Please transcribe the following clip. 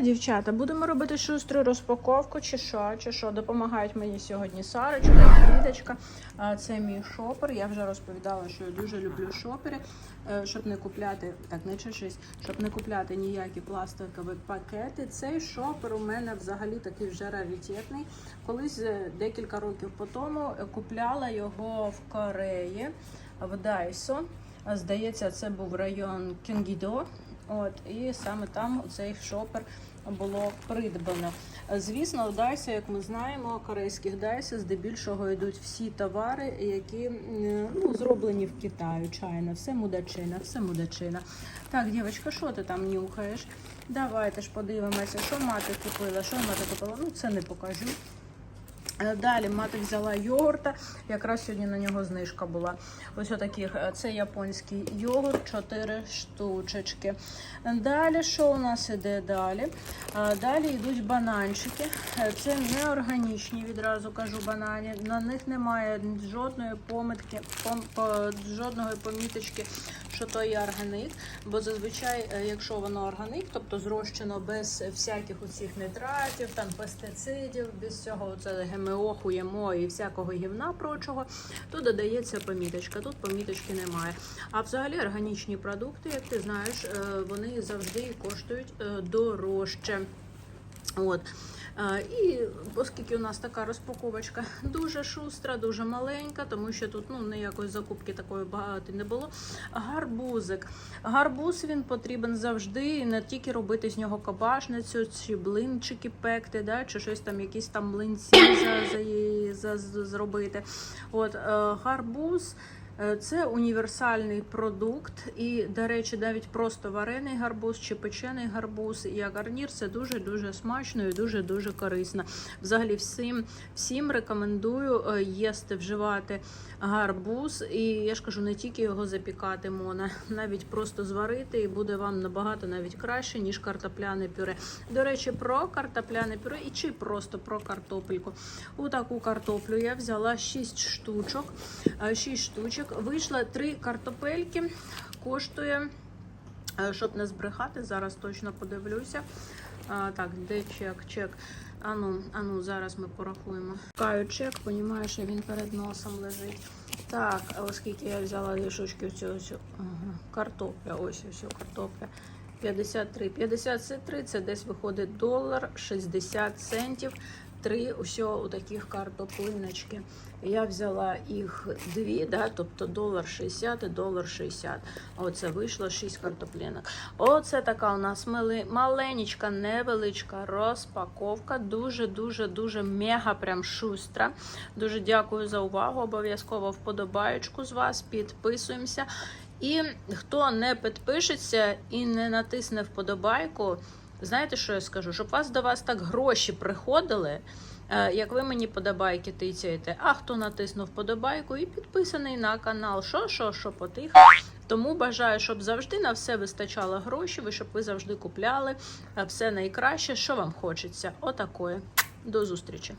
дівчата, будемо робити шустру розпаковку, чи що, чи що? Допомагають мені сьогодні Сарочка і Квіточка. А, Це мій шопер. Я вже розповідала, що я дуже люблю шопери, е, щоб не купляти, так не чешись, щоб не купляти ніякі пластикові пакети. Цей шопер у мене взагалі такий вже раритетний. Колись е, декілька років по тому купляла його в Кореї в Дайсо. Здається, це був район Кінгідо. От, і саме там цей шопер було придбано. Звісно, в Дайсі, як ми знаємо, корейських Дайсі здебільшого йдуть всі товари, які ну, зроблені в Китаю. Чайна, все мудачина, все мудачина. Так, дівчатка, що ти там нюхаєш? Давайте ж подивимося, що мати купила, що мати купила. Ну, це не покажу. Е, Далі мати взяла йогурта, якраз сьогодні на нього знижка була. Ось отаких, е, це японський йогурт, 4 штучечки. Далі, що у нас іде далі? Е, Далі йдуть бананчики. Це не органічні, відразу кажу банані. На них немає жодної помитки, пом, по, жодної поміточки, що то є органік. Бо зазвичай, е, якщо воно органік, тобто зрощено без всяких оцих нитратів, там пестицидів, без цього це ГМО, хуємо і всякого гівна прочого, то додається поміточка. Тут поміточки немає. А взагалі органічні продукти, як ти знаєш, е, вони завжди коштують е, дорожче. От. І оскільки у нас така розпаковочка дуже шустра, дуже маленька, тому що тут ну, ніякої закупки такої багато не було. Гарбузик. Гарбуз він потрібен завжди, і не тільки робити з нього кабашницю, чи блинчики пекти, да, чи щось там, якісь там млинці за, за, за, зробити. От, е, гарбуз. Е, Це універсальний продукт, і, до речі, навіть просто варений гарбуз чи печений гарбуз як гарнір це дуже дуже смачно і дуже дуже корисно. Взагалі, всім всім рекомендую е, їсти, вживати гарбуз. І я ж кажу, не тільки його запікати можна, навіть просто зварити, і буде вам набагато навіть краще, ніж картопляне пюре. До речі, про картопляне пюре і чи просто про картопельку. У таку картоплю я взяла 6 штучок. 6 штучок. Вийшло 3 картопельки. Коштує, е, щоб не збрехати, зараз точно подивлюся. А, так, де чек? Чек. Ану, ану, зараз ми порахуємо. Шукаю чек, понімаю, що він перед носом лежить. Так, оскільки я взяла цього цього, ага, картопля, ось ось картопля. 53. 53 це десь виходить долар 60 центів. Три у таких картоплиночки. Я взяла їх дві, да, тобто долар 60 і долар 60. Оце вийшло 6 картоплинок. Оце така у нас маленька, невеличка розпаковка. Дуже-дуже дуже мега прям шустра. Дуже дякую за увагу. Обов'язково вподобаєчку з вас. Підписуємося. І хто не підпишеться і не натисне вподобайку, знаєте, що я скажу? Щоб вас до вас так гроші приходили, е, як ви мені подобайки тицяєте, а хто натиснув подобайку і підписаний на канал, що, що, що потихо. Тому бажаю, щоб завжди на все вистачало грошей, щоб ви завжди купляли е, все найкраще, що вам хочеться. Отакої. До зустрічі!